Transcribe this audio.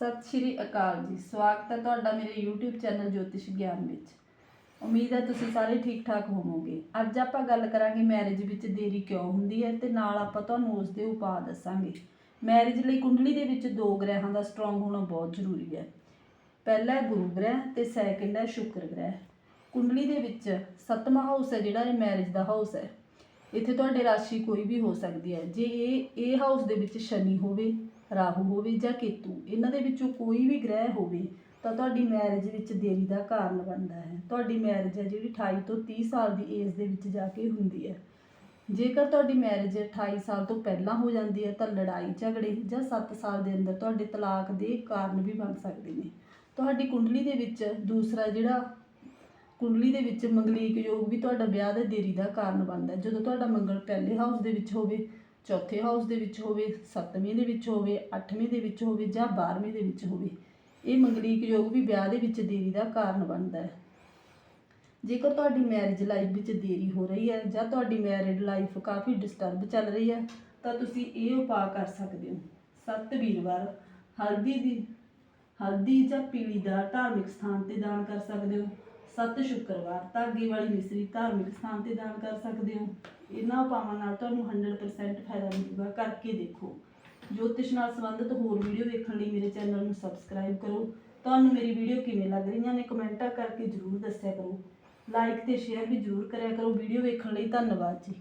ਸਤਿ ਸ਼੍ਰੀ ਅਕਾਲ ਜੀ। ਸਵਾਗਤ ਹੈ ਤੁਹਾਡਾ ਮੇਰੇ YouTube ਚੈਨਲ ਜੋਤਿਸ਼ ਗਿਆਨ ਵਿੱਚ। ਉਮੀਦ ਹੈ ਤੁਸੀਂ ਸਾਰੇ ਠੀਕ ਠਾਕ ਹੋਵੋਗੇ। ਅੱਜ ਆਪਾਂ ਗੱਲ ਕਰਾਂਗੇ ਮੈਰਿਜ ਵਿੱਚ ਦੇਰੀ ਕਿਉਂ ਹੁੰਦੀ ਹੈ ਤੇ ਨਾਲ ਆਪਾਂ ਤੁਹਾਨੂੰ ਉਸ ਦੇ ਉਪਾਅ ਦੱਸਾਂਗੇ। ਮੈਰਿਜ ਲਈ ਕੁੰਡਲੀ ਦੇ ਵਿੱਚ ਦੋ ਗ੍ਰਹਿਾਂ ਦਾ ਸਟਰੋਂਗ ਹੋਣਾ ਬਹੁਤ ਜ਼ਰੂਰੀ ਹੈ। ਪਹਿਲਾ ਹੈ ਗੁਰੂ ਗ੍ਰਹਿ ਤੇ ਸੈਕਿੰਡ ਹੈ ਸ਼ੁਕਰ ਗ੍ਰਹਿ। ਕੁੰਡਲੀ ਦੇ ਵਿੱਚ ਸੱਤਵਾਂ ਹਾਊਸ ਹੈ ਜਿਹੜਾ ਇਹ ਮੈਰਿਜ ਦਾ ਹਾਊਸ ਹੈ। ਇੱਥੇ ਤੁਹਾਡੇ ਰਾਸ਼ੀ ਕੋਈ ਵੀ ਹੋ ਸਕਦੀ ਹੈ। ਜੇ ਇਹ ਇਹ ਹਾਊਸ ਦੇ ਵਿੱਚ ਸ਼ਨੀ ਹੋਵੇ, ਰਾਹੂ ਹੋਵੇ ਜਾਂ ਕੇਤੂ, ਇਹਨਾਂ ਦੇ ਵਿੱਚੋਂ ਕੋਈ ਵੀ ਗ੍ਰਹਿ ਹੋਵੇ, ਤਾਂ ਤੁਹਾਡੀ ਮੈਰਿਜ ਵਿੱਚ ਦੇਰੀ ਦਾ ਕਾਰਨ ਬਣਦਾ ਹੈ। ਤੁਹਾਡੀ ਮੈਰਿਜ ਹੈ ਜਿਹੜੀ 28 ਤੋਂ 30 ਸਾਲ ਦੀ ਏਜ ਦੇ ਵਿੱਚ ਜਾ ਕੇ ਹੁੰਦੀ ਹੈ। ਜੇਕਰ ਤੁਹਾਡੀ ਮੈਰਿਜ 28 ਸਾਲ ਤੋਂ ਪਹਿਲਾਂ ਹੋ ਜਾਂਦੀ ਹੈ, ਤਾਂ ਲੜਾਈ, ਝਗੜੇ ਜਾਂ 7 ਸਾਲ ਦੇ ਅੰਦਰ ਤੁਹਾਡੇ ਤਲਾਕ ਦੇ ਕਾਰਨ ਵੀ ਬਣ ਸਕਦੇ ਨੇ। ਤੁਹਾਡੀ ਕੁੰਡਲੀ ਦੇ ਵਿੱਚ ਦੂਸਰਾ ਜਿਹੜਾ ਕੁੰਡਲੀ ਦੇ ਵਿੱਚ ਮੰਗਲੀਕ ਯੋਗ ਵੀ ਤੁਹਾਡਾ ਵਿਆਹ ਦੇ ਦੇਰੀ ਦਾ ਕਾਰਨ ਬਣਦਾ ਜਦੋਂ ਤੁਹਾਡਾ ਮੰਗਲ ਪਹਿਲੇ ਹਾਊਸ ਦੇ ਵਿੱਚ ਹੋਵੇ, ਚੌਥੇ ਹਾਊਸ ਦੇ ਵਿੱਚ ਹੋਵੇ, ਸੱਤਵੇਂ ਦੇ ਵਿੱਚ ਹੋਵੇ, ਅੱਠਵੇਂ ਦੇ ਵਿੱਚ ਹੋਵੇ ਜਾਂ 12ਵੇਂ ਦੇ ਵਿੱਚ ਹੋਵੇ, ਇਹ ਮੰਗਲੀਕ ਯੋਗ ਵੀ ਵਿਆਹ ਦੇ ਵਿੱਚ ਦੇਰੀ ਦਾ ਕਾਰਨ ਬਣਦਾ ਹੈ। ਜੇਕਰ ਤੁਹਾਡੀ ਮੈਰਿਜ ਲਾਈਫ ਵਿੱਚ ਦੇਰੀ ਹੋ ਰਹੀ ਹੈ ਜਾਂ ਤੁਹਾਡੀ ਮੈਰਿਡ ਲਾਈਫ ਕਾਫੀ ਡਿਸਟਰਬ ਚੱਲ ਰਹੀ ਹੈ, ਤਾਂ ਤੁਸੀਂ ਇਹ ਉਪਾਅ ਕਰ ਸਕਦੇ ਹੋ। ਸੱਤ ਵੀਰਵਾਰ, ਹਲਦੀ ਦੀ ਹਲਦੀ ਜਾਂ ਪੀਲੀ ਦਾ ਧਾਰਮਿਕ ਸਥਾਨ ਤੇ ਦਾਨ ਕਰ ਸਕਦੇ ਹੋ। ਸੱਤ ਸ਼ੁੱਕਰਵਾਰ। ਧਾਗੇ ਵਾਲੀ ਮਿਸਰੀ ਧਾਰਮਿਕ ਸਥਾਨ ਤੇ ਦਾਨ ਕਰ ਸਕਦੇ ਹੋ। ਇਹਨਾਂ ਉਪਾਵਾਂ ਨਾਲ ਤੁਹਾਨੂੰ 100% ਫਾਇਦਾ ਮਿਲੂਗਾ। ਕਰਕੇ ਦੇਖੋ। ਜੋਤਿਸ਼ ਨਾਲ ਸੰਬੰਧਿਤ ਹੋਰ ਵੀਡੀਓ ਵੇਖਣ ਲਈ ਮੇਰੇ ਚੈਨਲ ਨੂੰ ਸਬਸਕ੍ਰਾਈਬ ਕਰੋ। ਤੁਹਾਨੂੰ ਮੇਰੀ ਵੀਡੀਓ ਕਿਵੇਂ ਲੱਗ ਰਹੀਆਂ ਨੇ ਕਮੈਂਟਾਂ ਕਰਕੇ ਜਰੂਰ ਦੱਸਿਆ ਕਰੋ। ਲਾਈਕ ਤੇ ਸ਼ੇਅਰ ਵੀ ਜਰੂਰ ਕਰਿਆ ਕਰੋ। ਵੀਡੀਓ ਵੇਖਣ ਲਈ ਧੰਨਵਾਦ ਜੀ।